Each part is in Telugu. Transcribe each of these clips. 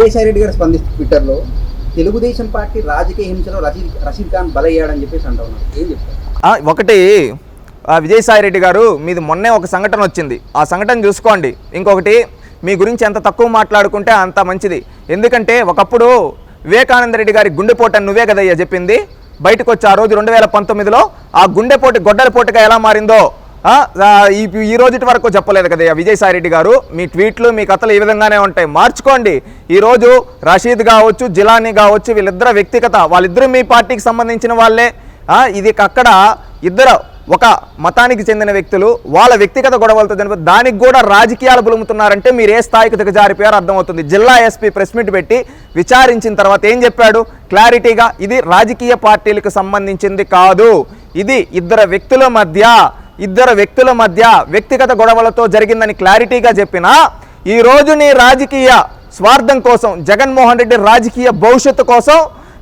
విజయసాయి రెడ్డి గారు స్పందిస్తూ ట్విట్టర్లో తెలుగుదేశం పార్టీ రాజకీయ హింసలో రషీద్ రషీద్ ఖాన్ బలయ్యాడని చెప్పేసి అంటూ ఉన్నారు. ఏం చెప్తారు? ఒకటి విజయసాయి రెడ్డి గారు మీది మొన్నే ఒక సంఘటన వచ్చింది. ఆ సంఘటన చూసుకోండి. ఇంకొకటి మీ గురించి ఎంత తక్కువ మాట్లాడుకుంటే అంత మంచిది. ఎందుకంటే ఒకప్పుడు వివేకానంద రెడ్డి గారి గుండెపోటు నువ్వే కదయ్యా చెప్పింది. బయటకు వచ్చి ఆ రోజు రెండు వేల పంతొమ్మిదిలో ఆ గుండెపోటు గొడ్డల పోటుగా ఎలా మారిందో ఈ ఈ రోజుటి వరకు చెప్పలేదు కదయ్యా విజయసాయి రెడ్డి గారు. మీ ట్వీట్లు మీ కథలు ఈ విధంగానే ఉంటాయి. మార్చుకోండి. ఈ రోజు రషీద్ కావచ్చు జిలానీ కావచ్చు వీళ్ళిద్దరు వ్యక్తిగత వాళ్ళిద్దరూ మీ పార్టీకి సంబంధించిన వాళ్ళే. ఇది అక్కడ ఇద్దరు ఒక మతానికి చెందిన వ్యక్తులు వాళ్ళ వ్యక్తిగత గొడవలతో చనిపోయి దానికి కూడా రాజకీయాలు బులుముతున్నారంటే మీరు ఏ స్థాయికి దిగజారిపోయారో అర్థమవుతుంది. జిల్లా ఎస్పీ ప్రెస్ మీట్ పెట్టి విచారించిన తర్వాత ఏం చెప్పాడు? క్లారిటీగా ఇది రాజకీయ పార్టీలకు సంబంధించింది కాదు. ఇది ఇద్దరు వ్యక్తుల మధ్య ఇద్దరు వ్యక్తుల మధ్య వ్యక్తిగత గొడవలతో జరిగిందని క్లారిటీగా చెప్పినా ఈ నీ రాజకీయ స్వార్థం కోసం జగన్మోహన్ రెడ్డి రాజకీయ భవిష్యత్తు కోసం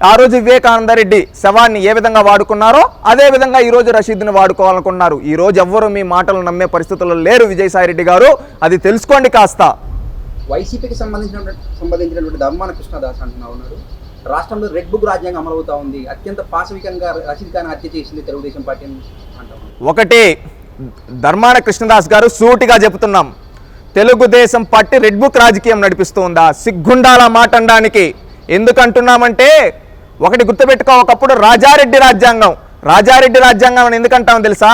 ఆ రోజు వివేకానంద రెడ్డి శవాన్ని ఏ విధంగా వాడుకున్నారో అదే విధంగా ఈరోజు రషీద్ని వాడుకోవాలనుకున్నారు. ఈ రోజు ఎవ్వరూ మీ మాటలు నమ్మే పరిస్థితుల్లో లేరు విజయసాయిరెడ్డి గారు. అది తెలుసుకోండి కాస్త. వైసీపీకి సంబంధించినటువంటి సంబంధించినటువంటి ధర్మాన కృష్ణదాస్ అంటున్నా ఉన్నారు రాష్ట్రంలో రెడ్ బుక్ రాజ్యాంగం అమలవుతా ఉంది. అత్యంత పాశవికంగా రషీద్ ఖాన్ హత్య చేసింది తెలుగుదేశం పార్టీ అని ఒకటి ధర్మాన కృష్ణదాస్ గారు సూటిగా చెబుతున్నాం. తెలుగుదేశం పార్టీ రెడ్ బుక్ రాజకీయం నడిపిస్తూ ఉందా? సిగ్గుండాల మాట అనడానికి. ఎందుకంటున్నామంటే ఒకటి గుర్తుపెట్టుకో ఒకప్పుడు రాజారెడ్డి రాజ్యాంగం. రాజారెడ్డి రాజ్యాంగం అని ఎందుకంటామో తెలుసా?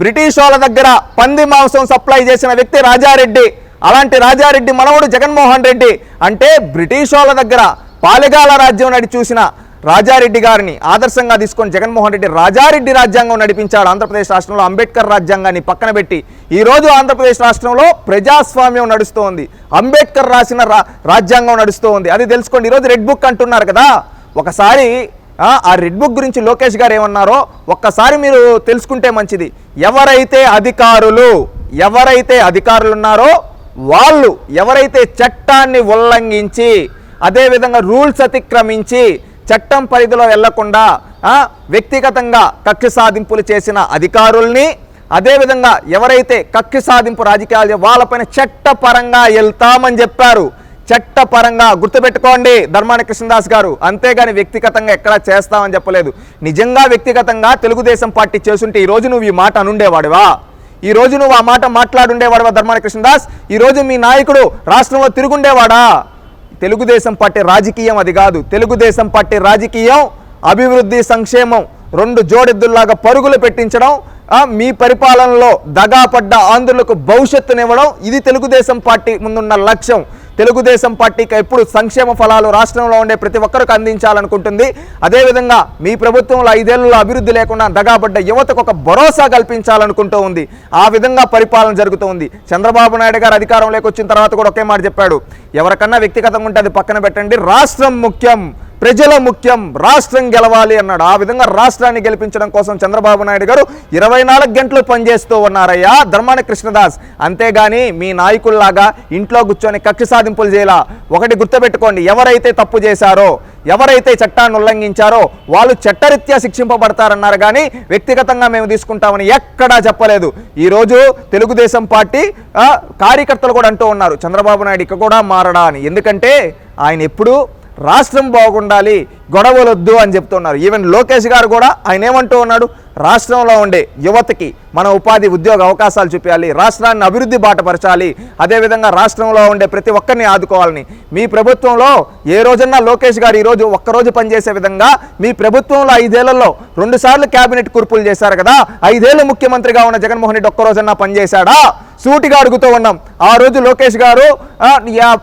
బ్రిటిష్ వాళ్ళ దగ్గర పంది మాంసం సప్లై చేసిన వ్యక్తి రాజారెడ్డి. అలాంటి రాజారెడ్డి మనవడు జగన్మోహన్ రెడ్డి. అంటే బ్రిటిష్ వాళ్ళ దగ్గర పాలెగాల రాజ్యం నడి చూసిన రాజారెడ్డి గారిని ఆదర్శంగా తీసుకొని జగన్మోహన్ రెడ్డి రాజారెడ్డి రాజ్యాంగం నడిపించాడు ఆంధ్రప్రదేశ్ రాష్ట్రంలో అంబేద్కర్ రాజ్యాంగాన్ని పక్కన పెట్టి. ఈరోజు ఆంధ్రప్రదేశ్ రాష్ట్రంలో ప్రజాస్వామ్యం నడుస్తోంది. అంబేద్కర్ రాసిన రాజ్యాంగం నడుస్తోంది. అది తెలుసుకోండి. ఈరోజు రెడ్ బుక్ అంటున్నారు కదా. ఒకసారి ఆ, ఆ రెడ్ బుక్ గురించి లోకేష్ గారు ఏమన్నారో ఒక్కసారి మీరు తెలుసుకుంటే మంచిది. ఎవరైతే అధికారులు ఎవరైతే అధికారులు ఉన్నారో వాళ్ళు ఎవరైతే చట్టాన్ని ఉల్లంఘించి అదేవిధంగా రూల్స్ అతిక్రమించి చట్టం పరిధిలో వెళ్ళకుండా వ్యక్తిగతంగా కక్ష సాధింపులు చేసిన అధికారుల్ని అదేవిధంగా ఎవరైతే కక్ష సాధింపు రాజకీయాలు వాళ్ళపైన చట్టపరంగా వెళ్తామని చెప్పారు. చట్టపరంగా గుర్తుపెట్టుకోండి ధర్మాన కృష్ణదాస్ గారు అంతేగాని వ్యక్తిగతంగా ఎక్కడా చేస్తామని చెప్పలేదు. నిజంగా వ్యక్తిగతంగా తెలుగుదేశం పార్టీ చేస్తుంటే ఈ రోజు నువ్వు ఈ మాట అనుండేవాడివా? ఈ రోజు నువ్వు ఆ మాట మాట్లాడుండేవాడివా ధర్మాన కృష్ణదాస్? ఈ రోజు మీ నాయకుడు రాష్ట్రంలో తిరుగుండేవాడా? తెలుగుదేశం పార్టీ రాజకీయం అది కాదు. తెలుగుదేశం పార్టీ రాజకీయం అభివృద్ధి సంక్షేమం రెండు జోడెద్దుల్లాగా పరుగులు పెట్టించడం మీ పరిపాలనలో దగాపడ్డ ఆంధ్రులకు భవిష్యత్తునివ్వడం ఇది తెలుగుదేశం పార్టీ ముందున్న లక్ష్యం. తెలుగుదేశం పార్టీకి ఎప్పుడు సంక్షేమ ఫలాలు రాష్ట్రంలో ఉండే ప్రతి ఒక్కరికి అందించాలనుకుంటుంది. అదేవిధంగా మీ ప్రభుత్వంలో ఐదేళ్ళలో అభివృద్ధి లేకుండా దగాపడ్డ యువతకు ఒక భరోసా కల్పించాలనుకుంటూ ఉంది. ఆ విధంగా పరిపాలన జరుగుతూ ఉంది. చంద్రబాబు నాయుడు గారు అధికారంలోకి వచ్చిన తర్వాత కూడా ఒకే మాట చెప్పాడు. ఎవరికన్నా వ్యక్తిగతంగా ఉంటే అది పక్కన పెట్టండి. రాష్ట్రం ముఖ్యం. ప్రజల ముఖ్యం రాష్ట్రం గెలవాలి అన్నాడు. ఆ విధంగా రాష్ట్రాన్ని గెలిపించడం కోసం చంద్రబాబు నాయుడు గారు ఇరవై నాలుగు గంటలు పనిచేస్తూ ఉన్నారయ్యా ధర్మాన కృష్ణదాస్. అంతేగాని మీ నాయకుల్లాగా ఇంట్లో కూర్చొని కక్ష సాధింపులు చేయాల? ఒకటి గుర్తుపెట్టుకోండి ఎవరైతే తప్పు చేశారో ఎవరైతే చట్టాన్ని ఉల్లంఘించారో వాళ్ళు చట్టరీత్యా శిక్షింపబడతారన్నారు కానీ వ్యక్తిగతంగా మేము తీసుకుంటామని ఎక్కడా చెప్పలేదు. ఈరోజు తెలుగుదేశం పార్టీ కార్యకర్తలు కూడా అంటూ ఉన్నారు చంద్రబాబు నాయుడు ఇక కూడా మారడా అని. ఎందుకంటే ఆయన ఎప్పుడు రాష్ట్రం బాగుండాలి గొడవలొద్దు అని చెప్తున్నారు. ఈవెన్ లోకేష్ గారు కూడా ఆయన ఏమంటూ ఉన్నాడు? రాష్ట్రంలో ఉండే యువతకి మన ఉపాధి ఉద్యోగ అవకాశాలు చూపించాలి రాష్ట్రాన్ని అభివృద్ధి బాటపరచాలి అదేవిధంగా రాష్ట్రంలో ఉండే ప్రతి ఒక్కరిని ఆదుకోవాలని. మీ ప్రభుత్వంలో ఏ రోజన్నా లోకేష్ గారు ఈరోజు ఒక్కరోజు పనిచేసే విధంగా మీ ప్రభుత్వంలో ఐదేళ్ళలో రెండుసార్లు కేబినెట్ కూర్పులు చేశారు కదా ఐదేళ్ళు ముఖ్యమంత్రిగా ఉన్న జగన్మోహన్ రెడ్డి ఒక్కరోజన్నా పనిచేశాడా? సూటిగా అడుగుతూ ఉన్నాం. ఆ రోజు లోకేష్ గారు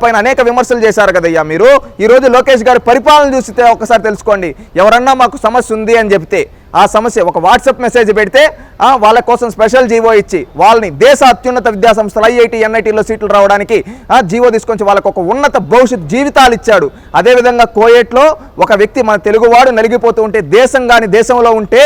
పైన అనేక విమర్శలు చేశారు కదయ్యా మీరు. ఈరోజు లోకేష్ గారు పరిపాలన చూస్తే ఒకసారి తెలుసుకోండి. ఎవరన్నా మాకు సమస్య ఉంది అని చెప్తే ఆ సమస్య ఒక వాట్సాప్ మెసేజ్ పెడితే వాళ్ళ కోసం స్పెషల్ జీవో ఇచ్చి వాళ్ళని దేశ అత్యున్నత విద్యాసంస్థలు ఐఐటి ఎన్ఐటీలో సీట్లు రావడానికి జీవో తీసుకొచ్చి వాళ్ళకు ఒక ఉన్నత భవిష్యత్ జీవితాలు ఇచ్చాడు. అదేవిధంగా కోయేట్లో ఒక వ్యక్తి మన తెలుగువాడు నలిగిపోతూ ఉంటే దేశం కానీ దేశంలో ఉంటే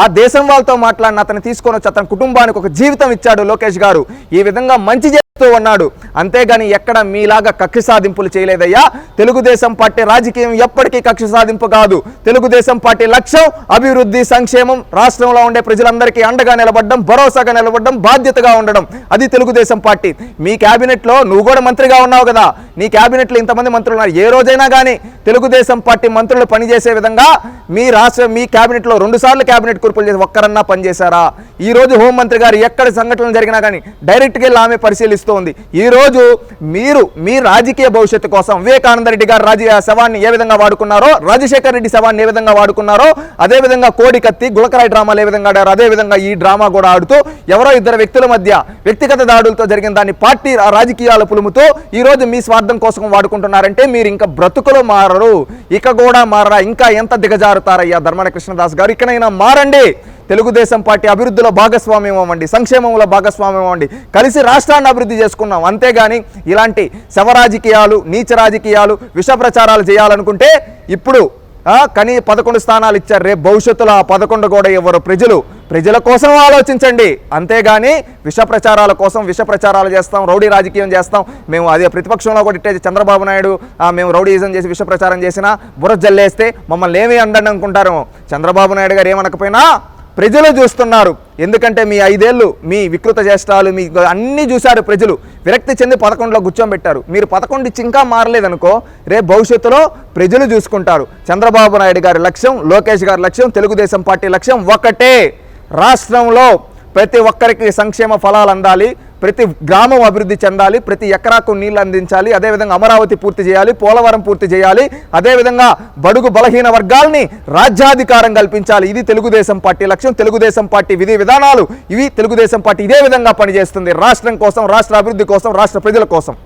ఆ దేశం వాళ్ళతో మాట్లాడిన అతను తీసుకొని వచ్చి అతని కుటుంబానికి ఒక జీవితం ఇచ్చాడు లోకేష్ గారు. ఈ విధంగా మంచి చేస్తూ ఉన్నాడు. అంతేగాని ఎక్కడ మీలాగా కక్ష సాధింపులు చేయలేదయ్యా. తెలుగుదేశం పార్టీ రాజకీయం ఎప్పటికీ కక్ష సాధింపు కాదు. తెలుగుదేశం పార్టీ లక్ష్యం అభివృద్ధి సంక్షేమం రాష్ట్రంలో ఉండే ప్రజలందరికీ అండగా నిలబడడం భరోసాగా నిలబడడం బాధ్యతగా ఉండడం. అది తెలుగుదేశం పార్టీ. మీ క్యాబినెట్లో నువ్వు కూడా మంత్రిగా ఉన్నావు కదా. నీ క్యాబినెట్లో ఇంతమంది మంత్రులు ఉన్నారు. ఏ రోజైనా కానీ తెలుగుదేశం పార్టీ మంత్రులు పనిచేసే విధంగా మీ రాష్ట్ర మీ క్యాబినెట్లో రెండు సార్లు క్యాబినెట్ కూర్పులు చేసి ఒక్కరన్నా పనిచేశారా? ఈ రోజు హోంమంత్రి గారు ఎక్కడ సంఘటనలు జరిగినా కానీ డైరెక్ట్గా వెళ్ళి ఆమె పరిశీలిస్తోంది ఈ రోజు మీరు మీ రాజకీయ భవిష్యత్తు కోసం వివేకానంద రెడ్డి గారు రాజకీయ శవాన్ని ఏ విధంగా వాడుకున్నారో రాజశేఖర్ రెడ్డి శవాన్ని ఏ విధంగా వాడుకున్నారో అదే విధంగా కోడి కత్తి గులకరాయి డ్రామాలు ఏ విధంగా ఆడారో అదే విధంగా ఈ డ్రామా కూడా ఆడుతూ ఎవరో ఇద్దరు వ్యక్తుల మధ్య వ్యక్తిగత దాడులతో జరిగిన దాన్ని పార్టీ రాజకీయాల పులుముతో ఈ రోజు మీ స్వార్థం కోసం వాడుకుంటున్నారంటే మీరు ఇంకా బ్రతుకులు మారరు. ఇక కూడా మారరా. ఇంకా ఎంత దిగజారుతారయ్యా ధర్మాన కృష్ణదాస్ గారు. ఇకనైనా మారండి. తెలుగుదేశం పార్టీ అభివృద్ధిలో భాగస్వామ్యం అవ్వండి. సంక్షేమంలో భాగస్వామ్యం అవ్వండి. కలిసి రాష్ట్రాన్ని అభివృద్ధి చేసుకున్నాం అంతేగాని ఇలాంటి శవ రాజకీయాలు నీచ రాజకీయాలు విష ప్రచారాలు చేయాలనుకుంటే ఇప్పుడు కనీ పదకొండు స్థానాలు ఇచ్చారు. రేపు భవిష్యత్తులో ఆ పదకొండు కూడా ఇవ్వరు ప్రజలు. ప్రజల కోసం ఆలోచించండి. అంతేగాని విష ప్రచారాల కోసం విష ప్రచారాలు చేస్తాం రౌడీ రాజకీయం చేస్తాం. మేము అదే ప్రతిపక్షంలో కూడా ఇట్టే చంద్రబాబు నాయుడు మేము రౌడీజం చేసి విష ప్రచారం చేసినా బుర్ర జల్లేస్తే మమ్మల్ని ఏమి అందండి అనుకుంటారు? చంద్రబాబు నాయుడు గారు ఏమనకపోయినా ప్రజలు చూస్తున్నారు. ఎందుకంటే మీ ఐదేళ్ళు మీ వికృత చేష్టాలు మీ అన్నీ చూశారు ప్రజలు. విరక్తి చెంది పదకొండులో కూర్చోబెట్టారు. మీరు పదకొండు ఇచ్చి ఇంకా మారలేదనుకో రేపు భవిష్యత్తులో ప్రజలు చూసుకుంటారు. చంద్రబాబు నాయుడు గారి లక్ష్యం లోకేష్ గారి లక్ష్యం తెలుగుదేశం పార్టీ లక్ష్యం ఒకటే. రాష్ట్రంలో ప్రతి ఒక్కరికి సంక్షేమ ఫలాలు అందాలి. ప్రతి గ్రామం అభివృద్ధి చెందాలి ప్రతి ఎకరాకు నీళ్ళు అందించాలి అదేవిధంగా అమరావతి పూర్తి చేయాలి పోలవరం పూర్తి చేయాలి అదేవిధంగా బడుగు బలహీన వర్గాల్ని రాజ్యాధికారం కల్పించాలి. ఇది తెలుగుదేశం పార్టీ లక్ష్యం తెలుగుదేశం పార్టీ విధి విధానాలు ఇవి తెలుగుదేశం పార్టీ ఇదే విధంగా పనిచేస్తుంది. రాష్ట్రం కోసం రాష్ట్ర అభివృద్ధి కోసం రాష్ట్ర ప్రజల కోసం.